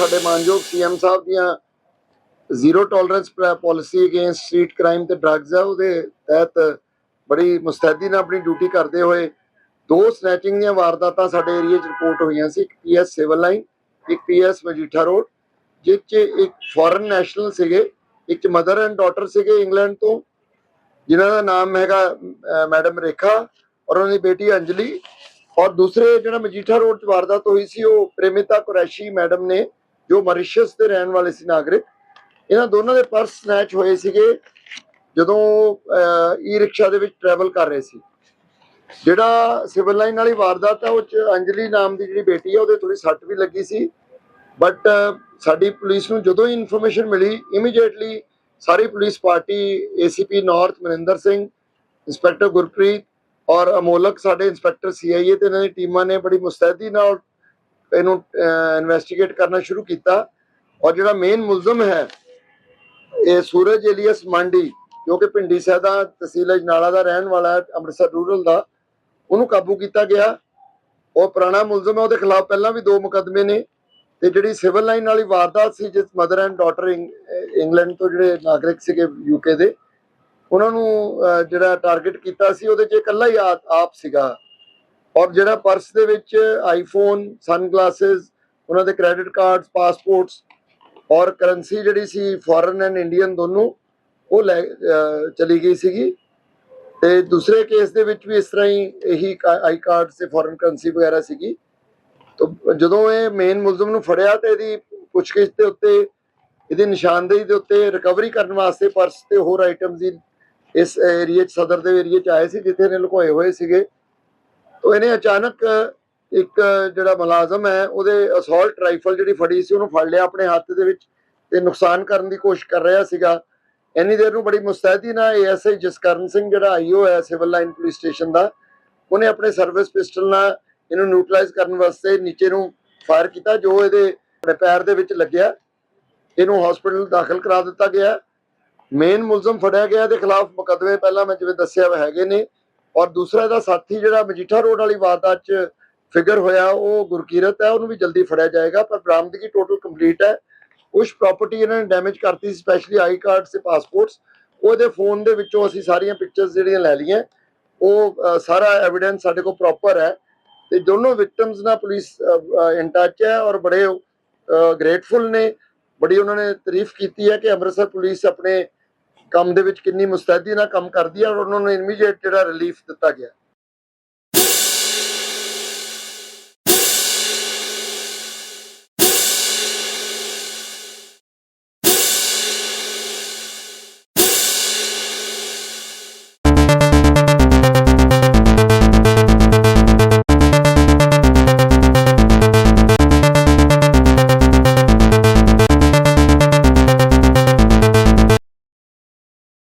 ਸਾਡੇ ਮਾਨਯੋਗ ਸੀਐਮ ਸਾਹਿਬ ਦੀਆਂ zero tolerance policy against street crime ਤੇ ਡਰੱਗਸ ਹੈ ਉਹਦੇ ਤਹਿਤ ਬੜੀ ਮੁਸਤੈਦੀ ਨਾਲ ਆਪਣੀ ਡਿਊਟੀ ਕਰਦੇ ਹੋਏ ਦੋ ਸਨੈਚਿੰਗ ਦੀਆਂ ਵਾਰਦਾਤਾਂ ਸਾਡੇ ਏਰੀਆ 'ਚ ਰਿਪੋਰਟ ਹੋਈਆਂ ਸੀ, ਇੱਕ ਪੀਐਸ ਸਿਵਲ ਲਾਈਨ ਇੱਕ ਪੀਐਸ ਮਜੀਠਾ ਰੋਡ ਜਿਸ 'ਚ ਇੱਕ ਫੋਰਨ ਨੈਸ਼ਨਲ ਸੀਗੇ, ਇੱਕ ਮਦਰ ਐਂਡ ਡਾਟਰ ਸੀਗੇ ਇੰਗਲੈਂਡ ਤੋਂ, ਜਿਨ੍ਹਾਂ ਦਾ ਨਾਮ ਹੈਗਾ ਮੈਡਮ ਰੇਖਾ ਔਰ ਉਹਨਾਂ ਦੀ ਬੇਟੀ ਅੰਜਲੀ ਔਰ ਦੂਸਰੇ ਜਿਹੜਾ ਮਜੀਠਾ ਰੋਡ 'ਚ ਵਾਰਦਾਤ ਹੋਈ ਸੀ, ਉਹ ਪ੍ਰੇਮਿਤਾ ਕੁਰੈਸ਼ੀ ਮੈਡਮ ਨੇ ਜੋ ਮੌਰੀਸ਼ੀਅਸ ਦੇ ਰਹਿਣ ਵਾਲੇ ਸੀ ਨਾਗਰਿਕ, ਇਹਨਾਂ ਦੋਨਾਂ ਦੇ ਪਰਸ ਸਨੈਚ ਹੋਏ ਸੀਗੇ ਜਦੋਂ ਈ ਰਿਕਸ਼ਾ ਦੇ ਵਿੱਚ ਟਰੈਵਲ ਕਰ ਰਹੇ ਸੀ। ਜਿਹੜਾ ਸਿਵਲ ਲਾਈਨ ਵਾਲੀ ਵਾਰਦਾਤ ਹੈ, ਉਹ ਚ ਅੰਜਲੀ ਨਾਮ ਦੀ ਜਿਹੜੀ ਬੇਟੀ ਹੈ, ਉਹਦੇ ਥੋੜੀ ਸੱਟ ਵੀ ਲੱਗੀ ਸੀ। ਬਟ ਸਾਡੀ ਪੁਲਿਸ ਨੂੰ ਜਦੋਂ ਹੀ ਇਨਫੋਰਮੇਸ਼ਨ ਮਿਲੀ ਇਮੀਡੀਏਟਲੀ ਸਾਰੀ police party ACP north Maninder Singh, inspector Gurpreet ਔਰ ਅਮੋਲਕ, ਸਾਡੇ ਇੰਸਪੈਕਟਰ ਸੀਆਈਏ ਤੇ ਇਹਨਾਂ ਦੀ ਟੀਮਾਂ ਨੇ ਬੜੀ ਮੁਸਤੈਦੀ ਨਾਲ ਇਹਨੂੰ ਇਨਵੈਸਟੀਗੇਟ ਕਰਨਾ ਸ਼ੁਰੂ ਕੀਤਾ। ਔਰ ਜਿਹੜਾ ਮੇਨ ਮੁਲਜ਼ਮ ਹੈ, ਇਹ ਸੂਰਜ ਏਲੀਅਸ ਮੰਡੀ, ਜੋ ਕਿ ਪਿੰਡੀ ਸੈਦਾ ਤਹਿਸੀਲ ਅਜਨਾਲਾ ਦਾ ਰਹਿਣ ਵਾਲਾ ਹੈ, ਅੰਮ੍ਰਿਤਸਰ ਰੂਰਲ ਦਾ, ਉਹਨੂੰ ਕਾਬੂ ਕੀਤਾ ਗਿਆ। ਉਹ ਪੁਰਾਣਾ ਮੁਲਜ਼ਮ ਹੈ, ਉਹਦੇ ਖਿਲਾਫ ਪਹਿਲਾਂ ਵੀ ਦੋ ਮੁਕਦਮੇ ਨੇ। ਤੇ ਜਿਹੜੀ ਸਿਵਲ ਲਾਈਨ ਵਾਲੀ ਵਾਰਦਾਤ ਸੀ, ਜਿਸ ਮਦਰ ਐਂਡ ਡਾਟਰ ਇੰਗਲੈਂਡ ਤੋਂ ਜਿਹੜੇ ਨਾਗਰਿਕ ਸੀਗੇ ਯੂਕੇ ਦੇ, ਉਹਨਾਂ ਨੂੰ ਜਿਹੜਾ ਟਾਰਗੇਟ ਕੀਤਾ ਸੀ, ਉਹਦੇ 'ਚ ਇਕੱਲਾ ਹੀ ਆਪ ਸੀਗਾ। ਔਰ ਜਿਹੜਾ ਪਰਸ ਦੇ ਵਿੱਚ ਆਈਫੋਨ ਸਨਗਲਾਸਸ ਉਹਨਾਂ ਦੇ ਕ੍ਰੈਡਿਟ ਕਾਰਡਸ ਪਾਸਪੋਰਟਸ ਔਰ ਕਰੰਸੀ ਜਿਹੜੀ ਸੀ ਫੋਰਨ ਐਂਡ ਇੰਡੀਅਨ ਦੋਨੋਂ, ਉਹ ਲੈ ਚਲੀ ਗਈ ਸੀਗੀ। ਤੇ ਦੂਸਰੇ ਕੇਸ ਦੇ ਵਿੱਚ ਵੀ ਇਸ ਤਰ੍ਹਾਂ ਹੀ ਇਹੀ ਆਈ ਕਾਰਡ ਤੇ ਫੋਰਨ ਕਰੰਸੀ ਵਗੈਰਾ ਸੀਗੀ। ਤਾਂ ਜਦੋਂ ਇਹ ਮੇਨ ਮੁਲਜ਼ਮ ਨੂੰ ਫੜਿਆ ਤੇ ਇਹਦੀ ਪੁੱਛਗਿੱਛ ਦੇ ਉੱਤੇ, ਇਹਦੀ ਨਿਸ਼ਾਨਦੇਹੀ ਦੇ ਉੱਤੇ ਰਿਕਵਰੀ ਕਰਨ ਵਾਸਤੇ ਪਰਸ ਤੇ ਹੋਰ ਆਈਟਮਸ ਦੀ ਇਸ ਏਰੀਏ 'ਚ, ਸਦਰ ਦੇ ਏਰੀਏ 'ਚ ਆਏ ਸੀ, ਜਿੱਥੇ ਇਹਨੇ ਲੁਕੋਏ ਹੋਏ ਸੀਗੇ। ਤਾਂ ਇਹਨੇ ਅਚਾਨਕ ਇੱਕ ਜਿਹੜਾ ਮੁਲਾਜ਼ਮ ਹੈ, ਉਹਦੇ ਅਸੌਲਟ ਰਾਈਫਲ ਜਿਹੜੀ ਫੜੀ ਸੀ, ਉਹਨੂੰ ਫੜ ਲਿਆ ਆਪਣੇ ਹੱਥ ਦੇ ਵਿੱਚ ਤੇ ਨੁਕਸਾਨ ਕਰਨ ਦੀ ਕੋਸ਼ਿਸ਼ ਕਰ ਰਿਹਾ ਸੀਗਾ। ਇੰਨੀ ਦੇਰ ਨੂੰ ਬੜੀ ਮੁਸਤੈਦੀ ਨਾਲ ਏਐਸਆਈ ਜਸਕਰਨ ਸਿੰਘ ਜਿਹੜਾ ਆਈਓ ਹੈ ਸਿਵਲ ਲਾਈਨ ਪੁਲਿਸ ਸਟੇਸ਼ਨ ਦਾ, ਉਹਨੇ ਆਪਣੇ ਸਰਵਿਸ ਪਿਸਟਲ ਨਾਲ ਇਹਨੂੰ ਨਿਊਟਰਲਾਈਜ਼ ਕਰਨ ਵਾਸਤੇ ਨੀਚੇ ਨੂੰ ਫਾਇਰ ਕੀਤਾ, ਜੋ ਇਹਦੇ ਆਪਣੇ ਪੈਰ ਦੇ ਵਿੱਚ ਲੱਗਿਆ। ਇਹਨੂੰ ਹਸਪੀਟਲ ਦਾਖਲ ਕਰਾ ਦਿੱਤਾ ਗਿਆ। ਮੇਨ ਮੁਲਜ਼ਮ ਫੜਿਆ ਗਿਆ ਦੇ ਖਿਲਾਫ ਮੁਕੱਦਮੇ ਪਹਿਲਾਂ ਮੈਂ ਜਿਵੇਂ ਦੱਸਿਆ ਹੈਗੇ ਨੇ। ਔਰ ਦੂਸਰਾ ਇਹਦਾ ਸਾਥੀ ਜਿਹੜਾ ਮਜੀਠਾ ਰੋਡ ਵਾਲੀ ਵਾਰਦਾਤ 'ਚ ਫਿਗਰ ਹੋਇਆ, ਉਹ ਗੁਰਕੀਰਤ ਹੈ, ਉਹਨੂੰ ਵੀ ਜਲਦੀ ਫੜਿਆ ਜਾਏਗਾ, ਪਰ ਬਰਾਮਦਗੀ ਟੋਟਲ ਕੰਪਲੀਟ ਹੈ। ਕੁਝ ਪ੍ਰਾਪਰਟੀ ਇਹਨਾਂ ਨੇ ਡੈਮੇਜ ਕਰਤੀ ਸਪੈਸ਼ਲੀ ਆਈ ਕਾਰਡਸ ਤੇ ਪਾਸਪੋਰਟਸ ਉਹਦੇ ਫੋਨ ਦੇ ਵਿੱਚੋਂ ਅਸੀਂ ਸਾਰੀਆਂ ਪਿਕਚਰਸ ਜਿਹੜੀਆਂ ਲੈ ਲਈਆਂ, ਉਹ ਸਾਰਾ ਐਵੀਡੈਂਸ ਸਾਡੇ ਕੋਲ ਪ੍ਰੋਪਰ ਹੈ। ਤੇ ਦੋਨੋਂ ਵਿਕਟਮਸ ਨਾਲ ਪੁਲਿਸ ਇਨ ਟੱਚ ਹੈ ਔਰ ਬੜੇ ਗ੍ਰੇਟਫੁਲ ਨੇ। ਬੜੀ ਉਹਨਾਂ ਨੇ ਤਾਰੀਫ ਕੀਤੀ ਹੈ ਕਿ ਅੰਮ੍ਰਿਤਸਰ ਪੁਲਿਸ ਆਪਣੇ ਕੰਮ ਦੇ ਵਿੱਚ ਕਿੰਨੀ ਮੁਸਤੈਦੀ ਨਾਲ ਕੰਮ ਕਰਦੀ ਹੈ ਔਰ ਉਹਨਾਂ ਨੂੰ ਇਮੀਡੀਏਟ ਜਿਹੜਾ ਰਿਲੀਫ ਦਿੱਤਾ ਗਿਆ